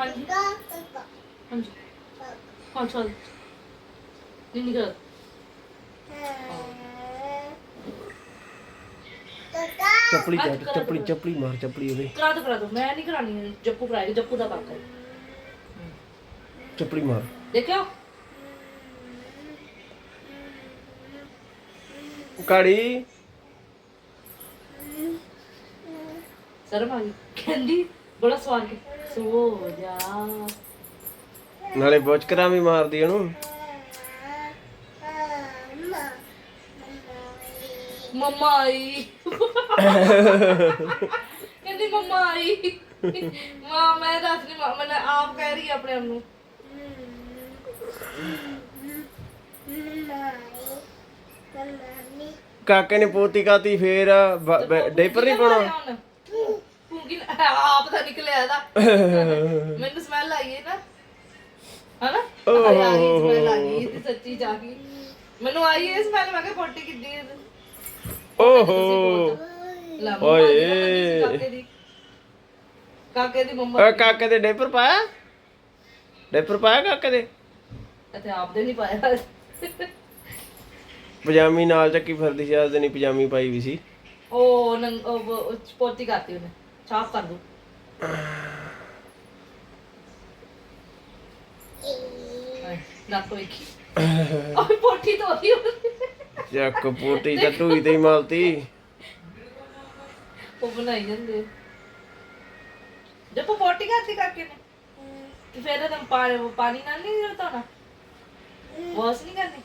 ਹਾਂਜੀ। ਹਾਂਜੀ। ਹਾਂ ਚੱਲ। ਨਹੀਂ ਨਿਕਲ ਚੱਪਲੀ ਕਰਾ ਚੱਪਲੀ। ਚੱਪਲੀ ਮਾਰ ਚੱਪਲੀ ਉਹਦੇ। ਕਰਾ ਦੋ ਕਰਾ ਦੋ। ਮੈਂ ਨਹੀਂ ਕਰਾਣੀ ਜੱਪੂ ਕਰਾਏਗਾ ਜੱਪੂ ਦਾ ਕਾਕਾ ਹੈ। ਚੱਪਲੀ ਮਾਰ। ਦੇਖਿਓ। ਕਾੜੀ। ਸ਼ਰਮ ਆ ਗਈ। ਕਹਿੰਦੀ ਬੜਾ ਸਵਾਲ ਕੇ ਸੋ ਜਾ। ਨਾਲੇ ਬੋਚਕਰਾਂ ਵੀ ਮਾਰਦੀ ਉਹਨੂੰ। ਮੰਮਾ ਆਈ ਕਹਿੰਦੀ ਮੰਮਾ ਆਈ ਮਾਂ ਮੈਂ ਦੱਸ ਨਹੀਂ ਮਾਂ ਮੈਂ ਆਪ ਕਹਿ ਰਹੀ ਆਪਣੇ ਆਪ ਨੂੰ। ਕਾਕੇ ਨੇ ਪੋਤੀ ਕਾਤੀ ਫੇਰ ਡੇਪਰ ਨਹੀਂ ਪਾਉਣਾ? ਪੂੰਗੀ ਆਪ ਤਾਂ ਨਿਕਲਿਆ ਇਹਦਾ। ਮੈਨੂੰ ਸਮੈਲ ਆਈ ਹੈ ਨਾ। ਹਨਾ? ਆਈ ਆਈ ਸਮੈਲ ਆ ਗਈ ਤੇ ਸੱਚੀ ਜਾ ਗਈ ਮੈਨੂੰ ਆਈ ਇਹ ਸਮੈਲ ਮੈਂ ਕਿਹਾ ਪੋਟੀ ਕਿੱਦੀ ਹੈ ਓਹੋ। ਲਾ ਓਏ। ਕਾਕੇ ਦੀ। ਕਾਕੇ ਦੀ ਮੰਮਾ ਓਏ ਕਾਕੇ ਦੇ ਡੇਪਰ ਪਾਇਆ? ਡੇਪਰ ਪਾਇਆ ਕਾਕੇ ਦੇ? ਅਤੇ ਆਪ ਦੇ ਨਹੀਂ ਪਾਇਆ। ਪਜਾਮੀ ਨਾਲ ਚੱਕੀ ਫਿਰਦੀ ਸੀ ਅੱਜ ਨਹੀਂ ਪਜਾਮੀ ਪਾਈ ਵੀ ਸੀ। ਉਹ ਨੰਗ ਉਹ ਉਹ ਪੋਤੀ ਕਰਤੀ ਉਹਨੇ। ਸਾਫ਼ ਕਰ ਦੋ। ਨੱਕ ਵੇਖੀ। ਉਹ ਪੋਟੀ ਤੋਂ ਹੀ ਚੱਕ ਪੋਤੀ ਤਾਂ ਟੂਈ ਤੇ ਹੀ ਮਾਲਤੀ। ਉਹ ਬਣਾਈ ਜਾਂਦੇ ਜਦ ਪੋਟੀ ਕਰਤੀ ਕਾਕੇ ਨੇ। ਤੇ ਫਿਰ ਤਾਂ ਪਾਣੀ ਪਾਣੀ ਨਾਲ ਨਹੀਂ ਧੋਣਾ? ਵਾਸ਼ ਨਹੀਂ ਕਰਨੀ?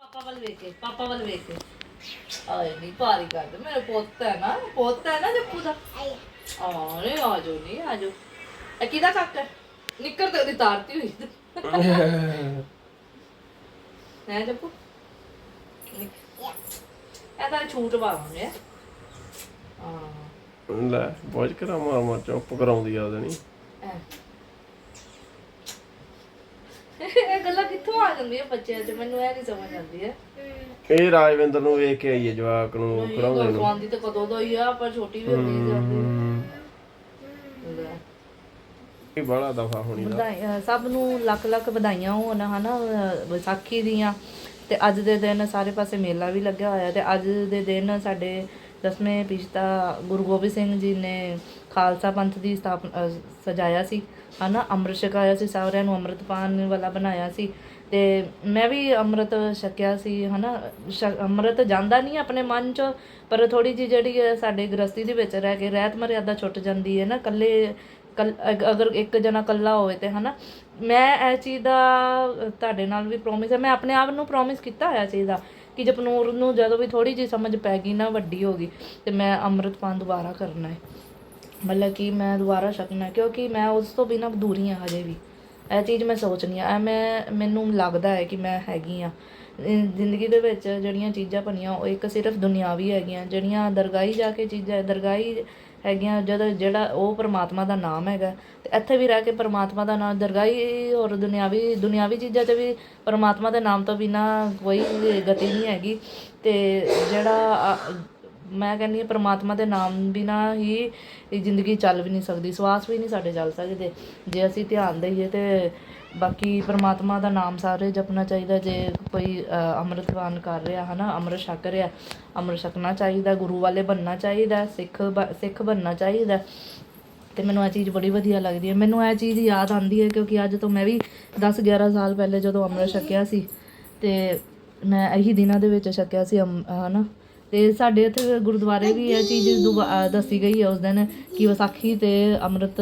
ਪਾਪਾ ਵੱਲ ਵੇਖ ਕੇ ਪਾਪਾ ਵੱਲ ਵੇਖ ਕੇ। ਆਏ ਨਹੀਂ ਪਾਰੀ ਕਰ ਦੇ। ਮੇਰਾ ਪੁੱਤ ਹੈ ਨਾ ਪੁੱਤ ਹੈ ਨਾ ਜੱਪੂ ਦਾ। ਆ। ਨਹੀਂ ਆ ਜੋ ਨਹੀਂ ਆ ਜੋ ਇਹ ਕਿਹਦਾ ਕਾਕਾ ਹੈ? ਨਿੱਕਰ ਤੇ ਉਹਦੀ ਤਾਰਤੀ ਹੋਈ। ਹੈ ਜੱਪੂ? ਇਹ ਤਾਂ ਛੂਟ ਵਾਉਂਦੇ ਆ ਲੈ ਬੋਚਕਰਾਂ ਮਾਰ ਮਾਰ ਚੁੱਪ ਕਰਾਉਂਦੀ ਆ ਐ। ਇਹ ਗੱਲਾਂ ਕਿੱਥੋਂ ਆ ਜਾਂਦੀਆਂ ਬੱਚਿਆਂ 'ਚ? ਮੈਨੂੰ ਇਹ ਨਹੀਂ ਸਮਝ ਆਉਂਦੀ ਹੈ। ਇਹ ਰਾਜਵਿੰਦਰ ਨੂੰ ਵੇਖ ਕੇ ਆਈ ਹੈ ਜਵਾਕ ਨੂੰ ਖੜਾਉਂਦੇ ਨੂੰ। ਗਵਾਂਦੀ ਤਾਂ ਕਦੋਂ ਦਾ ਹੀ ਆ ਪਰ ਛੋਟੀ ਵੀ ਹੁੰਦੀ ਜਾਂਦੀ ਇਹ ਬੜਾ ਦਫਾ ਹੋਣੀ ਦਾ ਵਧਾਈਆਂ ਸਭ ਨੂੰ ਲੱਖ ਲੱਖ ਵਧਾਈਆਂ ਹੋਣ ਹਨਾ ਅਹ ਵਿਸਾਖੀ ਦੀਆਂ। ਤੇ ਅੱਜ ਦੇ ਦਿਨ ਸਾਰੇ ਪਾਸੇ ਮੇਲਾ ਵੀ ਲੱਗਿਆ ਹੋਇਆ ਤੇ ਅੱਜ ਦੇ ਦਿਨ ਸਾਡੇ ਦਸਵੇਂ ਪਿਛਤਾ ਗੁਰੂ ਗੋਬਿੰਦ ਸਿੰਘ ਜੀ ਨੇ ਖਾਲਸਾ ਪੰਥ ਦੀ ਸਥਾਪਨਾ ਅਹ ਸਜਾਇਆ ਸੀ। ਹਨਾ, ਅੰਮ੍ਰਿਤ ਛਕਾਇਆ ਸੀ ਸਾਰਿਆਂ ਨੂੰ ਅੰਮ੍ਰਿਤਪਾਨ ਵਾਲਾ ਬਣਾਇਆ ਸੀ। ਤੇ ਮੈਂ ਵੀ ਅੰਮ੍ਰਿਤ ਛਕਿਆ ਸੀ, ਹਨਾ, ਛ- ਅੰਮ੍ਰਿਤ ਜਾਂਦਾ ਨਹੀਂ ਆਪਣੇ ਮਨ ਚ, ਪਰ ਥੋੜੀ ਜੀ ਜਿਹੜੀ ਹੈ ਸਾਡੇ ਗ੍ਰਸਤੀ ਦੇ ਵਿੱਚ ਰਹਿ ਕੇ ਰਹਿਤ ਮਰਿਆਦਾ ਛੁੱਟ ਜਾਂਦੀ ਹੈ ਨਾ ਕੱਲੇ ਕੱਲ ਅਗ- ਅਗਰ ਇੱਕ ਜਣਾ ਕੱਲਾ ਹੋਵੇ ਤੇ, ਹਨਾ। ਮੈਂ ਇਹ ਚੀਜ਼ ਦਾ ਤੁਹਾਡੇ ਨਾਲ ਵੀ ਪ੍ਰੋਮਿਸ ਹੈ, ਮੈਂ ਆਪਣੇ ਆਪ ਨੂੰ ਪ੍ਰੋਮਿਸ ਕੀਤਾ ਹੋਇਆ ਚੀਜ਼ ਦਾ ਕਿ ਜਪਨੂਰ ਨੂੰ ਜਦੋਂ ਵੀ ਥੋੜੀ ਜੀ ਸਮਝ ਪੈ ਗਈ ਨਾ, ਵੱਡੀ ਹੋ ਗਈ, ਤੇ ਮੈਂ ਅੰਮ੍ਰਿਤਪਾਨ ਦੁਬਾਰਾ ਕਰਨਾ ਹੈ। ਮਤਲਬ ਕਿ ਮੈਂ ਦੁਬਾਰਾ ਛਕਣਾ ਕਿਉਂਕਿ ਮੈਂ ਉਸ ਤੋਂ ਬਿਨਾਂ ਅਧੂਰੀ ਹਾਂ ਹਜੇ ਵੀ। ਇਹ ਚੀਜ਼ ਮੈਂ ਸੋਚਣੀ ਆ ਇਹ ਮੈਂ, ਮੈਨੂੰ ਲੱਗਦਾ ਹੈ ਕਿ ਮੈਂ ਹੈਗੀ ਆ ਜ਼ਿੰਦਗੀ ਦੇ ਵਿੱਚ ਜਿਹੜੀਆਂ ਚੀਜ਼ਾਂ ਬਣੀਆਂ, ਉਹ ਇੱਕ ਸਿਰਫ ਦੁਨਿਆਵੀ ਹੈਗੀਆਂ, ਜਿਹੜੀਆਂ ਦਰਗਾਹੀ ਜਾ ਕੇ ਚੀਜ਼ਾਂ, ਦਰਗਾਹੀ ਹੈਗੀਆਂ, ਜਦੋਂ ਜਿਹੜਾ ਉਹ ਪਰਮਾਤਮਾ ਦਾ ਨਾਮ ਹੈਗਾ, ਤੇ ਇੱਥੇ ਵੀ ਰਹਿ ਕੇ ਪਰਮਾਤਮਾ ਦਾ ਨਾਮ, ਦਰਗਾਹੀ ਔਰ ਦੁਨਿਆਵੀ ਦੁਨਿਆਵੀ ਚੀਜ਼ਾਂ 'ਚ ਵੀ ਪਰਮਾਤਮਾ ਦੇ ਨਾਮ ਤੋਂ ਬਿਨਾ ਕੋਈ ਗਤੀ ਨਹੀਂ ਹੈਗੀ। ਤੇ ਜਿਹੜਾ ਮੈਂ ਕਹਿੰਦੀ ਹਾਂ ਪ੍ਰਮਾਤਮਾ ਦੇ ਨਾਮ ਬਿਨਾ ਹੀ ਇਹ ਜ਼ਿੰਦਗੀ ਚੱਲ ਵੀ ਨਹੀਂ ਸਕਦੀ, ਸਵਾਸ ਵੀ ਨਹੀਂ ਸਾਡੇ ਚੱਲ ਸਕਦੇ। ਜੇ ਅਸੀਂ ਧਿਆਨ ਦਈਏ ਤੇ ਬਾਕੀ ਪ੍ਰਮਾਤਮਾ ਦਾ ਨਾਮ ਸਾਰੇ ਜਪਣਾ ਚਾਹੀਦਾ, ਜੇ ਕੋਈ ਅੰਮ੍ਰਿਤਵਾਨ ਕਰ ਰਿਹਾ, ਹਨਾ, ਅੰਮ੍ਰਿਤ ਛਕ ਰਿਹਾ, ਅੰਮ੍ਰਿਤ ਛਕਣਾ ਚਾਹੀਦਾ, ਗੁਰੂ ਵਾਲੇ ਬਣਨਾ ਚਾਹੀਦਾ, ਸਿੱਖ ਬ- ਸਿੱਖ ਬਣਨਾ ਚਾਹੀਦਾ। ਤੇ ਮੈਨੂੰ ਇਹ ਚੀਜ਼ ਬੜੀ ਵਧੀਆ ਲੱਗਦੀ ਹੈ। ਮੈਨੂੰ ਇਹ ਚੀਜ਼ ਯਾਦ ਆਉਂਦੀ ਹੈ ਕਿਉਂਕਿ ਅੱਜ ਤੋਂ ਮੈਂ ਵੀ 10 11 ਸਾਲ ਪਹਿਲੇ ਜਦੋਂ ਅੰਮ੍ਰਿਤ ਛਕਿਆ ਸੀ, ਤੇ ਮੈਂ ਇਹੀ ਦਿਨਾਂ ਦੇ ਵਿੱਚ ਛਕਿਆ ਸੀ, ਅੰਮ- ਹਨਾ ਤੇ ਸਾਡੇ ਇੱਥੇ ਗੁਰਦੁਆਰੇ ਵੀ ਇਹ ਚੀਜ਼ ਦੱਸੀ ਗਈ ਹੈ ਉਸ ਦਿਨ ਕਿ ਵਿਸਾਖੀ ਤੇ ਅੰਮ੍ਰਿਤ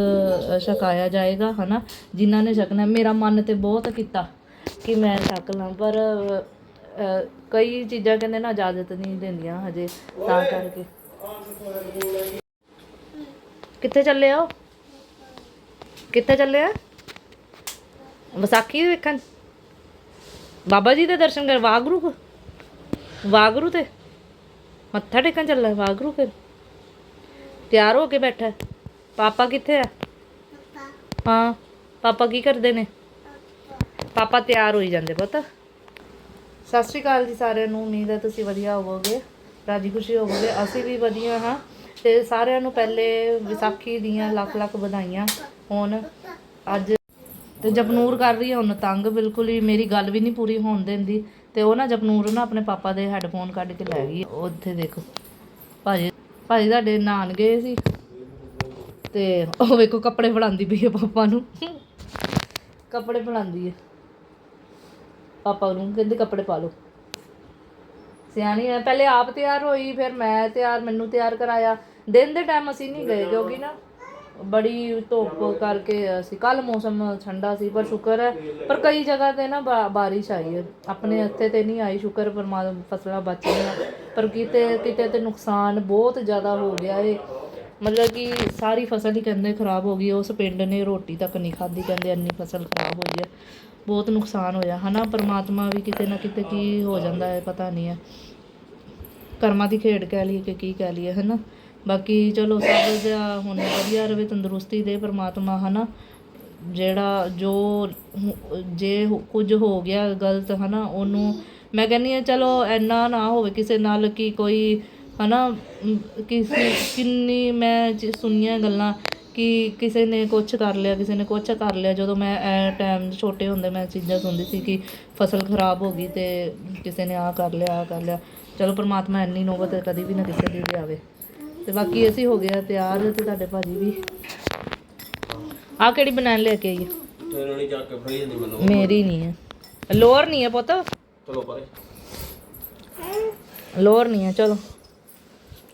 ਛਕਾਇਆ ਜਾਏਗਾ, ਹਨਾ? ਜਿਨ੍ਹਾਂ ਨੇ ਛਕਣਾ, ਮੇਰਾ ਮਨ ਤੇ ਬਹੁਤ ਕੀਤਾ ਕਿ ਮੈਂ ਛਕ ਲਾਂ, ਪਰ ਕਈ ਚੀਜ਼ਾਂ ਕਹਿੰਦੇ ਨਾ ਇਜਾਜ਼ਤ ਨਹੀਂ ਦਿੰਦੀਆਂ ਹਜੇ, ਤਾਂ ਕਰਕੇ। ਕਿੱਥੇ ਚੱਲੇ ਹੋ? ਕਿੱਥੇ ਚੱਲੇ ਆ? ਵਿਸਾਖੀ ਵੇਖਣ? ਬਾਬਾ ਜੀ ਦੇ ਦਰਸ਼ਨ ਕਰ ਵਾਗਰੂ ਵਾਗਰੂ ਤੇ? ਮੱਥਾ ਟੇਕਣ ਚੱਲਾ ਵਾਗਰੂ ਫਿਰ? ਤਿਆਰ ਹੋ ਕੇ ਬੈਠਾ। ਪਾਪਾ ਕਿੱਥੇ ਆ? ਹਾਂ ਪਾਪਾ ਕੀ ਕਰਦੇ ਨੇ? ਪਾਪਾ। ਤਿਆਰ ਹੋਈ ਜਾਂਦੇ ਪੁੱਤ। ਸਤਿ ਸ਼੍ਰੀ ਅਕਾਲ ਜੀ ਸਾਰਿਆਂ ਨੂੰ ਉਮੀਦ ਹੈ ਤੁਸੀਂ ਵਧੀਆ ਹੋਵੋਗੇ ਰਾਜੀ ਖੁਸ਼ੀ ਹੋਵੋਗੇ। ਅਸੀਂ ਵੀ ਵਧੀਆ ਹਾਂ ਤੇ ਸਾਰਿਆਂ ਨੂੰ ਪਹਿਲੇ ਵਿਸਾਖੀ ਦੀਆਂ ਲੱਖ ਲੱਖ ਵਧਾਈਆਂ ਹੁਣ। ਅੱਜ ਤੇ ਜਪਨੂਰ ਕਰ ਰਹੀ ਹੈ ਹੁਣ ਤੰਗ ਬਿਲਕੁਲ ਹੀ ਮੇਰੀ ਗੱਲ ਵੀ ਨਹੀਂ ਪੂਰੀ ਹੋਣ ਦਿੰਦੀ। ਤੇ ਉਹ ਨਾ ਜਪਨੂਰ ਨਾ ਆਪਣੇ ਪਾਪਾ ਦੇ ਹੈੱਡਫੋਨ ਕੱਢ ਕੇ ਲੈ ਗਈ, ਉੱਥੇ ਦੇਖੋ। ਭਾਜੀ ਭਾਜੀ ਤੁਹਾਡੇ ਨਾਨ ਗਏ ਸੀ ਤੇ ਉਹ ਵੇਖੋ ਕੱਪੜੇ ਫੜਾਉਂਦੀ ਪਈ ਹੈ ਪਾਪਾ ਨੂੰ। ਕੱਪੜੇ ਫੜਾਉਂਦੀ ਹੈ ਪਾਪਾ ਨੂੰ ਕਹਿੰਦੇ ਕੱਪੜੇ ਪਾ ਲਓ। ਸਿਆਣੀ ਹੈ ਪਹਿਲੇ ਆਪ ਤਿਆਰ ਹੋਈ, ਫਿਰ ਮੈਂ ਤਿਆਰ, ਮੈਨੂੰ ਤਿਆਰ ਕਰਾਇਆ। ਦਿਨ ਦੇ ਟਾਈਮ ਅਸੀਂ ਨਹੀਂ ਗਏ, ਕਿਉਂਕਿ ਨਾ ਬੜੀ ਧੁੱਪ ਕਰਕੇ ਅਸੀਂ ਕੱਲ ਮੌਸਮ ਠੰਡਾ ਸੀ, ਪਰ ਸ਼ੁਕਰ ਹੈ। ਪਰ ਕਈ ਜਗ੍ਹਾ ਤੇ ਨਾ ਬਾ- ਬਾਰਿਸ਼ ਆਈ ਹੈ। ਆਪਣੇ ਇੱਥੇ ਤੇ ਨਹੀਂ ਆਈ, ਸ਼ੁਕਰ ਪਰਮਾਤਮਾ ਫਸਲਾਂ ਬਚ ਗਈਆਂ। ਪਰ ਕਿਤੇ ਕਿਤੇ ਤੇ ਨੁਕਸਾਨ ਬਹੁਤ ਜ਼ਿਆਦਾ ਹੋ ਗਿਆ ਏ। ਮਤਲਬ ਕਿ ਸਾਰੀ ਫਸਲ ਹੀ ਕਹਿੰਦੇ ਖਰਾਬ ਹੋ ਗਈ, ਉਸ ਪਿੰਡ ਨੇ ਰੋਟੀ ਤੱਕ ਨਹੀਂ ਖਾਧੀ, ਕਹਿੰਦੇ ਇੰਨੀ ਫਸਲ ਖਰਾਬ ਹੋਈ ਹੈ। ਬਹੁਤ ਨੁਕਸਾਨ ਹੋਇਆ। ਹਨਾ, ਪਰਮਾਤਮਾ ਵੀ ਕਿਤੇ ਨਾ ਕਿਤੇ ਕੀ ਹੋ ਜਾਂਦਾ ਹੈ, ਪਤਾ ਨਹੀਂ ਹੈ। ਕਰਮਾਂ ਦੀ ਖੇਡ ਕਹਿ ਲਈਏ ਕਿ ਕੀ ਕਹਿ ਲਈਏ, ਹਨਾ? ਬਾਕੀ ਚਲੋ ਸਭ ਦਾ ਹੁਣ ਵਧੀਆ ਰਵੇ ਤੰਦਰੁਸਤੀ ਦੇ ਪਰਮਾਤਮਾ ਹਨਾ? ਜਿਹੜਾ ਜੋ ਜੇ ਕੁਝ ਹੋ ਗਿਆ ਗਲਤ ਹਨਾ ਉਹਨੂੰ ਮੈਂ ਕਹਿੰਨੀ ਆ ਚਲੋ ਐਨਾ ਨਾ ਹੋਵੇ ਕਿਸੇ ਨਾਲ ਕਿ ਕੋਈ ਹਨਾ ਅਮ, ਕਿਸੇ ਕਿੰਨੀ ਮੈਂ ਸੁਣੀਆਂ ਗੱਲਾਂ ਕਿ ਕਿਸੇ ਨੇ ਕੁਝ ਕਰ ਲਿਆ ਕਿਸੇ ਨੇ ਕੁਝ ਕਰ ਲਿਆ। ਜਦੋਂ ਮੈਂ ਐ ਟਾਈਮ ਛੋਟੇ ਹੁੰਦੇ ਮੈਂ ਚੀਜ਼ਾਂ ਸੁਣਦੀ ਸੀ ਕਿ ਫਸਲ ਖਰਾਬ ਹੋ ਗਈ ਤੇ ਕਿਸੇ ਨੇ ਆ ਕਰ ਲਿਆ ਆ ਕਰ ਲਿਆ। ਚਲੋ ਪਰਮਾਤਮਾ ਇੰਨੀ ਨੋਬਤ ਕਦੀ ਵੀ ਨਾ ਕਿਸੇ ਦੀ ਵੀ ਆਵੇ। ਤੇ ਬਾਕੀ ਅਸੀਂ ਹੋ ਗਏ ਆ ਤਿਆਰ ਤੇ ਤੁਹਾਡੇ ਭਾਜੀ ਵੀ। ਆ ਕਿਹੜੀ ਬਨਾਨ ਲੈ ਕੇ ਆਈ ਹੈ? ਤੇਰੇ ਨਹੀਂ ਜਾ ਕੇ ਫੜੀ ਜਾਂਦੀ ਮੈਨੂੰ। ਮੇਰੀ ਨਹੀਂ ਹੈ ਲੋਰ ਨਹੀਂ ਹੈ ਪੁੱਤ। ਚਲੋ ਪਰੇ। ਲੋਰ ਨਹੀਂ ਹੈ ਚਲੋ।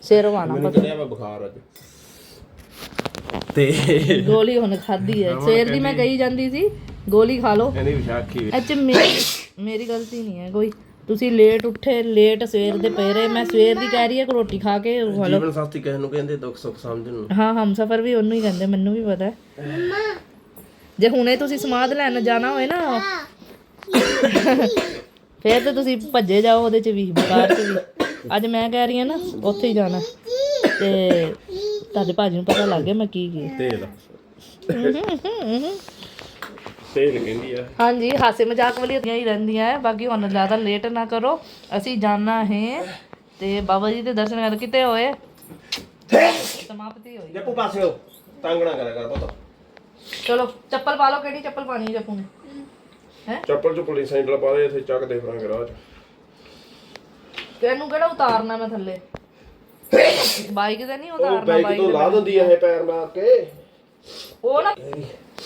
ਸਿਰ ਵਾਣਾ ਮੈਨੂੰ ਚੜਿਆ ਵਾ ਬੁਖਾਰ ਅੱਜ। ਤੇ ਗੋਲੀ ਹੁਣ ਖਾਧੀ ਹੈ ਸਵੇਰ ਦੀ ਮੈਂ ਕਹੀ ਜਾਂਦੀ ਸੀ ਗੋਲੀ ਖਾ ਲਓ। ਇਹਦੀ ਵਿਸ਼ਾਖੀ ਅੱਛਾ ਮੇਰੀ ਮੇਰੀ ਗਲਤੀ ਨਹੀਂ ਹੈ ਕੋਈ। ਤੁਸੀਂ ਲੇਟ ਉੱਠੇ ਲੇਟ ਸਵੇਰ ਦੇ ਪਏ ਰਹੇ। ਮੈਂ ਸਵੇਰ ਦੀ ਕਹਿ ਰਹੀ ਹਾਂ ਕਿ ਰੋਟੀ ਖਾ ਕੇ ਲਓ। ਜੀਵਨ ਸਾਥੀ ਕਿਸੇ ਨੂੰ ਕਹਿੰਦੇ ਦੁੱਖ ਸੁੱਖ ਸਮਝਣ ਨੂੰ। ਹਾਂ ਹਮਸਫਰ ਵੀ ਉਹਨੂੰ ਹੀ ਕਹਿੰਦੇ ਮੈਨੂੰ ਵੀ ਪਤਾ। ਹੈ ਜੇ ਹੁਣੇ ਤੁਸੀਂ ਸਮਾਦ ਲੈਣ ਜਾਣਾ ਹੋਏ ਨਾ ਫੇਰ ਤੇ ਤੁਸੀਂ ਭੱਜੇ ਜਾਓ ਉਹਦੇ ਚ ਵੀ ਬੁਖਾਰ ਚ ਵੀ। ਅੱਜ ਮੈਂ ਕਹਿ ਰਹੀ ਹਾਂ ਨਾ ਉੱਥੇ ਹੀ ਜਾਣਾ। ਤੇ ਤੁਹਾਡੇ ਭਾਜੀ ਨੂੰ ਪਤਾ ਲੱਗ ਗਿਆ ਮੈਂ ਕੀ ਕੀ ਤੇਲ। ਤੇਲ ਕਹਿੰਦੀ ਆ। ਹਾਂਜੀ ਹਾਸੇ ਮਜ਼ਾਕ ਵਾਲੀਆਂ ਹੀ ਰਹਿੰਦੀਆਂ ਹੈ ਬਾਕੀ ਹੁਣ ਜ਼ਿਆਦਾ ਲੇਟ ਨਾ ਕਰੋ। ਅਸੀਂ ਜਾਣਾ ਹੈ ਤੇ ਬਾਬਾ ਜੀ ਦੇ ਦਰਸ਼ਨ ਕਰ ਕਿਤੇ ਹੋਏ? ਸਮਾਪਤੀ ਹੋਈ। ਜੱਪੂ ਪਾਸੇ ਹੋ ਤੰਗ ਨਾ ਕਰਿਆ ਕਰ ਪੁੱਤ। ਚਲੋ ਚੱਪਲ ਪਾ ਲਓ ਕਿਹੜੀ ਚੱਪਲ ਪਾਣੀ ਹੈ ਜੱਪੂ ਨੇ? ਹੈ? ਚੱਪਲ ਚੁੱਪਲ ਨਹੀਂ ਸੈਂਡਲ ਪਾ ਦੇ ਇੱਥੇ ਚੱਕਦੇ ਫਿਰਾਂਗੇ ਰਾਹ 'ਚ ਇਹਨੂੰ ਕਿਹੜਾ ਉਤਾਰਨਾ ਮੈਂ ਥੱਲੇ? ਬਾਈਕ ਤੇ ਨਹੀਂ ਉਹ ਉਤਾਰਨਾ ਬਾਈਕ ਤੋਂ ਲਾ ਦਿੰਦੀ ਇਹ ਪੈਰ ਮਾਰ ਕੇ। ਉਹ ਨਾ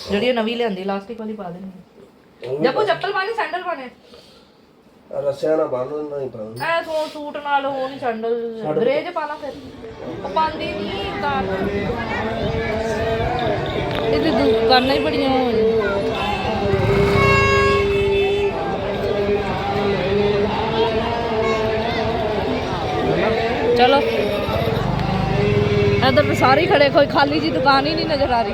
ਜਿਹੜੀ ਇਹ ਨਵੀਂ ਲਿਆਂਦੀ ਲਾਸਟਿਕ ਵਾਲੀ ਪਾ ਦੇਣੀ ਜੱਪੂ ਚੱਪਲ ਪਾਣੀ ਸੈਂਡਲ ਪਾਣੇ ਰੱਸਿਆਂ ਨਾਲ ਬੰਨ ਦਿੰਦਾ ਹੀ ਪਾਉਂ ਐ ਸੋ ਸੂਟ ਨਾਲ ਉਹ ਨਹੀਂ ਸੈਂਡਲ ਗਰੇਜ ਪਾ ਲਾ ਫਿਰ। ਉਹ ਪਾਉਂਦੀ ਨਹੀਂ ਉਤਾਰਨਾ ਇਹਦੀ ਦੁਕਾਨਾਂ ਹੀ ਬੜੀਆਂ ਹੋਈਆਂ। ਚਲੋ। ਇਧਰ ਤਾਂ ਸਾਰੇ ਖੜੇ ਕੋਈ ਖਾਲੀ ਜੀ ਦੁਕਾਨ ਹੀ ਨਹੀਂ ਨਜ਼ਰ ਆ ਰਹੀ।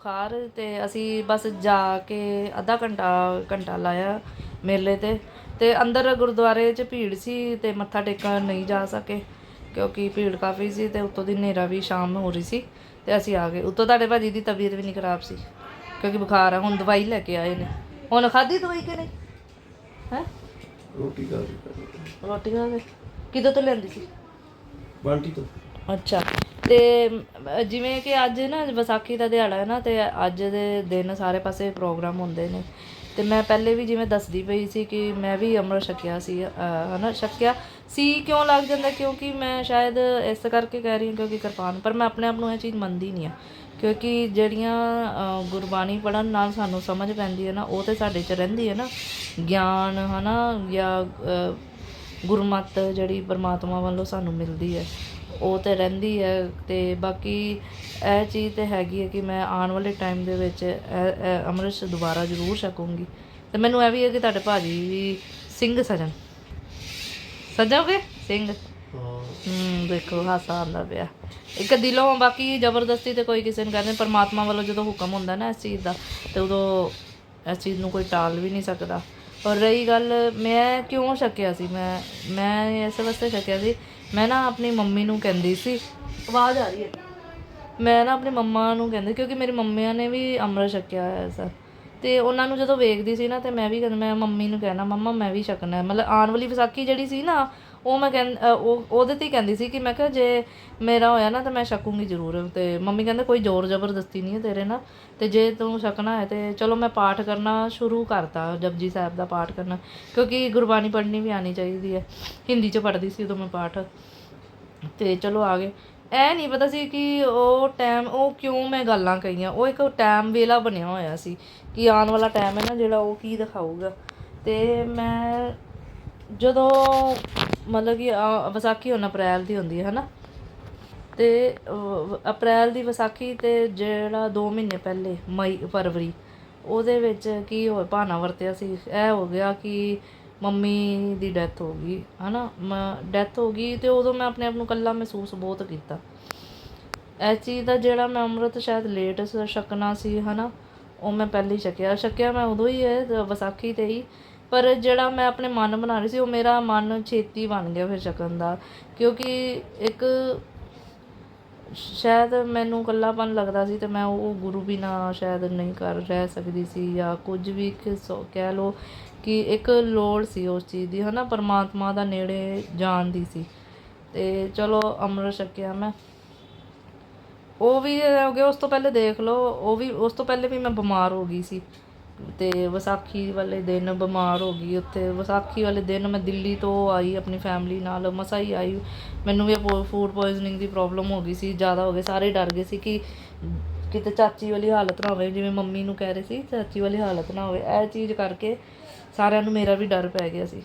ਬੁਖਾਰ ਤੇ ਅਸੀਂ ਬਸ ਜਾ ਕੇ ਅੱਧਾ ਘੰਟਾ ਘੰਟਾ ਲਾਇਆ ਮੇਲੇ ਤੇ। ਤੇ ਅੰਦਰ ਗੁਰਦੁਆਰੇ 'ਚ ਭੀੜ ਸੀ ਤੇ ਮੱਥਾ ਟੇਕਣ ਨਹੀਂ ਜਾ ਸਕੇ ਕਿਉਂਕਿ ਭੀੜ ਕਾਫੀ ਸੀ ਤੇ ਉੱਤੋਂ ਦੀ ਹਨੇਰਾ ਵੀ ਸ਼ਾਮ ਹੋ ਰਹੀ ਸੀ ਤੇ ਅਸੀਂ ਆ ਗਏ। ਉੱਤੋਂ ਤੁਹਾਡੇ ਭਾਜੀ ਦੀ ਤਬੀਅਤ ਵੀ ਨਹੀਂ ਖਰਾਬ ਸੀ ਕਿਉਂਕਿ ਬੁਖਾਰ ਆ ਹੁਣ ਦਵਾਈ ਲੈ ਕੇ ਆਏ ਨੇ। ਹੁਣ ਖਾਧੀ ਦਵਾਈ ਕਿ ਨਹੀਂ? ਹੈ? ਰੋਟੀ ਕਰ ਰੋਟੀ ਖਾ ਕਿਦੋਂ ਤੋਂ ਲੈਂਦੀ ਸੀ? ਬੰਟੀ ਤੋਂ। ਅੱਛਾ। ਤੇ ਜਿਵੇਂ ਕਿ ਅੱਜ ਨਾ ਵਿਸਾਖੀ ਦਾ ਦਿਹਾੜਾ ਹੈ ਨਾ ਤੇ ਅੱਜ ਦੇ ਦਿਨ ਸਾਰੇ ਪਾਸੇ ਪ੍ਰੋਗਰਾਮ ਹੁੰਦੇ ਨੇ। ਤੇ ਮੈਂ ਪਹਿਲੇ ਵੀ ਜਿਵੇਂ ਦੱਸਦੀ ਪਈ ਸੀ ਕਿ ਮੈਂ ਵੀ ਅੰਮ੍ਰਿਤ ਛਕਿਆ ਸੀ ਅਹ, ਹਨਾ ਛਕਿਆ ਸੀ ਕਿਉਂ ਲੱਗ ਜਾਂਦਾ? ਕਿਉਂਕਿ ਮੈਂ ਸ਼ਾਇਦ ਇਸ ਕਰਕੇ ਕਹਿ ਰਹੀ ਹਾਂ ਕਿਉਂਕਿ ਕਿਰਪਾਨ ਪਰ ਮੈਂ ਆਪਣੇ ਆਪ ਨੂੰ ਇਹ ਚੀਜ਼ ਮੰਨਦੀ ਨਹੀਂ ਆ ਕਿਉਂਕਿ ਜਿਹੜੀਆਂ ਅਹ, ਗੁਰਬਾਣੀ ਪੜਨ ਨਾਲ ਸਾਨੂੰ ਸਮਝ ਪੈਂਦੀ ਹੈ ਨਾ ਉਹ ਤੇ ਸਾਡੇ 'ਚ ਰਹਿੰਦੀ ਹੈ ਨਾ। ਗਿਆਨ ਹਨਾ ਜਾਂ ਅਹ, ਗੁਰਮਤ ਜਿਹੜੀ ਪਰਮਾਤਮਾ ਵੱਲੋਂ ਸਾਨੂੰ ਮਿਲਦੀ ਹੈ। ਉਹ ਤੇ ਰਹਿੰਦੀ ਹੈ ਤੇ ਬਾਕੀ ਇਹ ਚੀਜ਼ ਤੇ ਹੈਗੀ ਹੈ ਕਿ ਮੈਂ ਆਉਣ ਵਾਲੇ ਟਾਈਮ ਦੇ ਵਿੱਚ ਅੰਮ੍ਰਿਤ ਦੁਬਾਰਾ ਜ਼ਰੂਰ ਛਕੂੰਗੀ। ਤੇ ਮੈਨੂੰ ਇਹ ਵੀ ਹੈ ਕਿ ਤੁਹਾਡੇ ਭਾਜੀ ਵੀ ਸਿੰਘ ਸਜਣ। ਸਜੋਗੇ ਸਿੰਘ। ਹੂੰ। ਦੇਖੋ ਹਾਸਾ ਆਉਂਦਾ ਪਿਆ। ਇੱਕ ਦਿਲੋਂ ਬਾਕੀ ਜ਼ਬਰਦਸਤੀ ਤੇ ਕੋਈ ਕਿਸੇ ਨੂੰ ਕਹਿੰਦੇ ਪਰਮਾਤਮਾ ਵੱਲੋਂ ਜਦੋਂ ਹੁਕਮ ਹੁੰਦਾ ਨਾ ਇਸ ਚੀਜ਼ ਦਾ ਤੇ ਉਦੋਂ ਇਸ ਚੀਜ਼ ਨੂੰ ਕੋਈ ਟਾਲ ਵੀ ਨਹੀਂ ਸਕਦਾ। ਔਰ ਰਹੀ ਗੱਲ ਮੈਂ ਕਿਉਂ ਸ਼ੱਕਿਆ ਸੀ? ਮੈਂ ਮੈਂ ਇਸ ਵਾਸਤੇ ਸ਼ੱਕਿਆ ਸੀ ਮੈਂ ਨਾ ਆਪਣੀ ਮੰਮੀ ਨੂੰ ਕਹਿੰਦੀ ਸੀ, ਆਵਾਜ਼ ਆ ਰਹੀ ਹੈ ਮੈਂ ਨਾ ਆਪਣੀ ਮੰਮਾ ਨੂੰ ਕਹਿੰਦੀ, ਕਿਉਂਕਿ ਮੇਰੀ ਮੰਮੀਆਂ ਨੇ ਵੀ ਅੰਮ੍ਰਿਤ ਛਕਿਆ ਹੋਇਆ ਸਰ ਤੇ ਉਹਨਾਂ ਨੂੰ ਜਦੋਂ ਵੇਖਦੀ ਸੀ ਨਾ, ਤੇ ਮੈਂ ਵੀ ਕਹਿੰਦਾ, ਮੈਂ ਮੰਮੀ ਨੂੰ ਕਹਿਣਾ, ਮੰਮਾ ਮੈਂ ਵੀ ਛਕਣਾ ਹੈ। ਮਤਲਬ ਆਉਣ ਵਾਲੀ ਵਿਸਾਖੀ ਜਿਹੜੀ ਸੀ ਨਾ ਉਹ ਮੈਂ ਕਹਿੰ ਉਹ, ਉਹਦੇ ਤੇ ਹੀ ਕਹਿੰਦੀ ਸੀ ਕਿ ਮੈਂ ਕਿਹਾ ਜੇ ਮੇਰਾ ਹੋਇਆ ਨਾ ਤਾਂ ਮੈਂ ਛਕੂੰਗੀ ਜ਼ਰੂਰ ਤੇ ਮੰਮੀ ਕਹਿੰਦੇ ਕੋਈ ਜ਼ੋਰ ਜ਼ਬਰਦਸਤੀ ਨਹੀਂ ਹੈ ਤੇਰੇ ਨਾਲ ਤੇ ਜੇ ਤੂੰ ਛਕਣਾ ਹੈ ਤੇ ਚਲੋ ਮੈਂ ਪਾਠ ਕਰਨਾ ਸ਼ੁਰੂ ਕਰਤਾ ਜਪਜੀ ਸਾਹਿਬ ਦਾ ਪਾਠ ਕਰਨਾ ਕਿਉਂਕਿ ਗੁਰਬਾਣੀ ਪੜ੍ਹਨੀ ਵੀ ਆਣੀ ਚਾਹੀਦੀ ਹੈ। ਹਿੰਦੀ ਚ ਪੜ੍ਹਦੀ ਸੀ ਉਦੋਂ ਮੈਂ ਪਾਠ। ਤੇ ਚਲੋ ਆ ਗਏ। ਐ ਨਹੀਂ ਪਤਾ ਸੀ ਕਿ ਉਹ ਟਾਈਮ ਉਹ ਕਿਉਂ ਮੈਂ ਗੱਲਾਂ ਕਹੀਆਂ। ਉਹ ਇੱਕ ਟਾਈਮ ਵੇਲਾ ਬਣਿਆ ਹੋਇਆ ਸੀ ਕਿ ਆਉਣ ਵਾਲਾ ਟਾਈਮ ਹੈ ਨਾ ਜਿਹੜਾ ਉਹ ਕੀ ਦਿਖਾਊਗਾ। ਤੇ ਮੈਂ ਜਦੋਂ ਮਤਲਬ ਕਿ ਵਿਸਾਖੀ ਹੁਣ ਅਪ੍ਰੈਲ ਦੀ ਹੁੰਦੀ ਹੈ ਹਨਾ? ਤੇ ਅ, ਅਪ੍ਰੈਲ ਦੀ ਵਿਸਾਖੀ ਅਤੇ ਜਿਹੜਾ ਦੋ ਮਹੀਨੇ ਪਹਿਲੇ ਮਈ ਫਰਵਰੀ ਉਹਦੇ ਵਿੱਚ ਕੀ ਹੋ ਭਾਣਾ ਵਰਤਿਆ ਸੀ? ਇਹ ਹੋ ਗਿਆ ਕਿ ਮੰਮੀ ਦੀ ਡੈਥ ਹੋ ਗਈ ਹੈ ਹਨਾ ਡੈਥ ਹੋ ਗਈ ਅਤੇ ਉਦੋਂ ਮੈਂ ਆਪਣੇ ਆਪ ਨੂੰ ਇਕੱਲਾ ਮਹਿਸੂਸ ਬਹੁਤ ਕੀਤਾ। ਇਹ ਚੀਜ਼ ਦਾ ਜਿਹੜਾ ਮੈਂ ਅੰਮ੍ਰਿਤ ਸ਼ਾਇਦ ਲੇਟ ਛਕਣਾ ਸੀ ਹੈ ਨਾ ਉਹ ਮੈਂ ਪਹਿਲੇ ਹੀ ਛਕਿਆ। ਛਕਿਆ ਮੈਂ ਉਦੋਂ ਹੀ ਹੈ ਵਿਸਾਖੀ ਤੇ ਹੀ। ਪਰ ਜਿਹੜਾ ਮੈਂ ਆਪਣੇ ਮਨ ਬਣਾ ਰਹੀ ਸੀ, ਉਹ ਮੇਰਾ ਮਨ ਛੇਤੀ ਬਣ ਗਿਆ ਫਿਰ ਛਕਣ ਦਾ। ਕਿਉਂਕਿ ਇੱਕ ਸ਼ਾਇਦ ਮੈਨੂੰ ਇਕੱਲਾਪਨ ਲੱਗਦਾ ਸੀ ਤੇ ਮੈਂ ਉਹ ਗੁਰੂ ਬਿਨਾ ਸ਼ਾਇਦ ਨਹੀਂ ਕਰ ਰਹਿ ਸਕਦੀ ਸੀ ਜਾਂ ਕੁਝ ਵੀ ਇੱਕ ਸੋ- ਕਹਿ ਲਓ ਕਿ ਇੱਕ ਲੋੜ ਸੀ ਉਸ ਚੀਜ਼ ਦੀ, ਹਨਾ? ਪਰਮਾਤਮਾ ਦਾ ਨੇੜੇ ਜਾਣ ਦੀ ਸੀ। ਤੇ ਚਲੋ ਅੰਮ੍ਰਿਤ ਛਕਿਆ ਮੈਂ। ਉਹ ਵੀ ਹੋ ਗਿਆ, ਉਸ ਤੋਂ ਪਹਿਲੇ ਦੇਖ ਲਓ, ਉਹ ਵੀ, ਉਸ ਤੋਂ ਪਹਿਲੇ ਵੀ ਮੈਂ ਬਿਮਾਰ ਹੋ ਗਈ ਸੀ। ਤੇ ਵਿਸਾਖੀ ਵਾਲੇ ਦਿਨ ਬਿਮਾਰ ਹੋ ਗਈ ਉੱਥੇ। ਵਿਸਾਖੀ ਵਾਲੇ ਦਿਨ ਮੈਂ ਦਿੱਲੀ ਤੋਂ ਆਈ, ਆਪਣੀ ਫੈਮਿਲੀ ਨਾਲ ਮਸਾ ਹੀ ਆਈ। ਮੈਨੂੰ ਵੀ ਪੋ ਫੂਡ ਪੋਇਜ਼ਨਿੰਗ ਦੀ ਪ੍ਰੋਬਲਮ ਹੋ ਗਈ ਸੀ, ਜ਼ਿਆਦਾ ਹੋ ਗਏ। ਸਾਰੇ ਡਰ ਗਏ ਸੀ ਕਿ ਕਿਤੇ ਚਾਚੀ ਵਾਲੀ ਹਾਲਤ ਨਾ ਹੋਵੇ, ਜਿਵੇਂ ਮੰਮੀ ਨੂੰ ਕਹਿ ਰਹੇ ਸੀ, ਚਾਚੀ ਵਾਲੀ ਹਾਲਤ ਨਾ ਹੋਵੇ। ਇਹ ਚੀਜ਼ ਕਰਕੇ ਸਾਰਿਆਂ ਨੂੰ ਮੇਰਾ ਵੀ ਡਰ ਪੈ ਗਿਆ ਸੀ।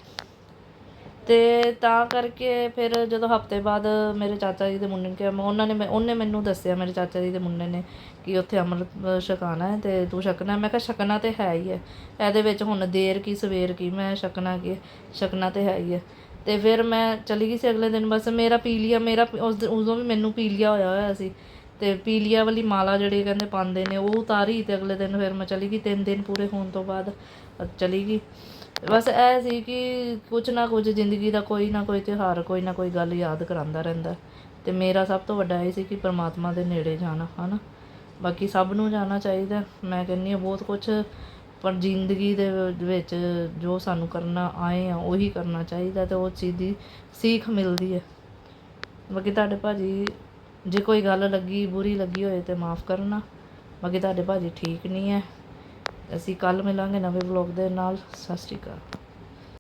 ਅਤੇ ਤਾਂ ਕਰਕੇ ਫਿਰ ਜਦੋਂ ਹਫ਼ਤੇ ਬਾਅਦ ਮੇਰੇ ਚਾਚਾ ਜੀ ਦੇ ਮੁੰਡੇ ਨੇ ਕਿਹਾ, ਮੈਂ ਉਹਨਾਂ ਨੇ ਮੈਂ ਉਹਨੇ ਮੈਨੂੰ ਦੱਸਿਆ, ਮੇਰੇ ਚਾਚਾ ਜੀ ਦੇ ਮੁੰਡੇ ਨੇ ਕਿ ਉੱਥੇ ਅੰਮ੍ਰਿਤ ਛਕਾਣਾ ਹੈ ਤੇ ਤੂੰ ਛਕਣਾ ਮੈਂ ਕਿਹਾ, ਛਕਣਾ ਤਾਂ ਹੈ ਹੀ ਹੈ। ਇਹਦੇ ਵਿੱਚ ਹੁਣ ਦੇਰ ਕੀ, ਸਵੇਰ ਕੀ? ਮੈਂ ਛਕਣਾ ਕੀ ਛਕਣਾ ਤਾਂ ਹੈ ਹੀ ਹੈ। ਅਤੇ ਫਿਰ ਮੈਂ ਚਲੀ ਗਈ ਸੀ ਅਗਲੇ ਦਿਨ। ਬਸ ਮੇਰਾ ਪੀਲੀਆ, ਮੇਰਾ ਉਸ ਦਿਨ- ਉਦੋਂ ਵੀ ਮੈਨੂੰ ਪੀਲੀਆ ਹੋਇਆ ਹੋਇਆ ਸੀ। ਅਤੇ ਪੀਲੀਆ ਵਾਲੀ ਮਾਲਾ ਜਿਹੜੀ ਕਹਿੰਦੇ ਪਾਉਂਦੇ ਨੇ, ਉਹ ਉਤਾਰੀ ਅਤੇ ਅਗਲੇ ਦਿਨ ਫਿਰ ਮੈਂ ਚਲੀ ਗਈ। ਤਿੰਨ ਦਿਨ ਪੂਰੇ ਹੋਣ ਤੋਂ ਬਾਅਦ ਚਲੀ ਗਈ। ਬਸ ਇਹ ਸੀ ਕਿ ਕੁਝ ਨਾ ਕੁਝ ਜ਼ਿੰਦਗੀ ਦਾ ਕੋਈ ਨਾ ਕੋਈ ਤਿਉਹਾਰ, ਕੋਈ ਨਾ ਕੋਈ ਗੱਲ ਯਾਦ ਕਰਾਉਂਦਾ ਰਹਿੰਦਾ। ਅਤੇ ਮੇਰਾ ਸਭ ਤੋਂ ਵੱਡਾ ਇਹ ਸੀ ਕਿ ਪਰਮਾਤਮਾ ਦੇ ਨੇੜੇ ਜਾਣਾ ਹੈ ਨਾ ਬਾਕੀ ਸਭ ਨੂੰ ਜਾਣਾ ਚਾਹੀਦਾ। ਮੈਂ ਕਹਿੰਦੀ ਹਾਂ ਬਹੁਤ ਕੁਛ, ਪਰ ਜ਼ਿੰਦਗੀ ਦੇ ਵਿੱਚ ਜੋ ਸਾਨੂੰ ਕਰਨਾ, ਆਏ ਆ, ਉਹੀ ਕਰਨਾ ਚਾਹੀਦਾ ਅਤੇ ਉਹ ਚੀਜ਼ ਦੀ ਸੀਖ ਮਿਲਦੀ ਹੈ। ਬਾਕੀ ਤੁਹਾਡੇ ਭਾਜੀ, ਜੇ ਕੋਈ ਗੱਲ ਲੱਗੀ, ਬੁਰੀ ਲੱਗੀ ਹੋਏ ਤੇ ਮਾਫ ਕਰਨਾ। ਬਾਕੀ ਤੁਹਾਡੇ ਭਾਜੀ ਠੀਕ ਨਹੀਂ ਹੈ। ਅਸੀਂ ਕੱਲ ਮਿਲਾਂਗੇ ਨਵੇਂ ਵਲੌਗ ਦੇ ਨਾਲ। ਸਤਿ ਸ਼੍ਰੀ ਅਕਾਲ।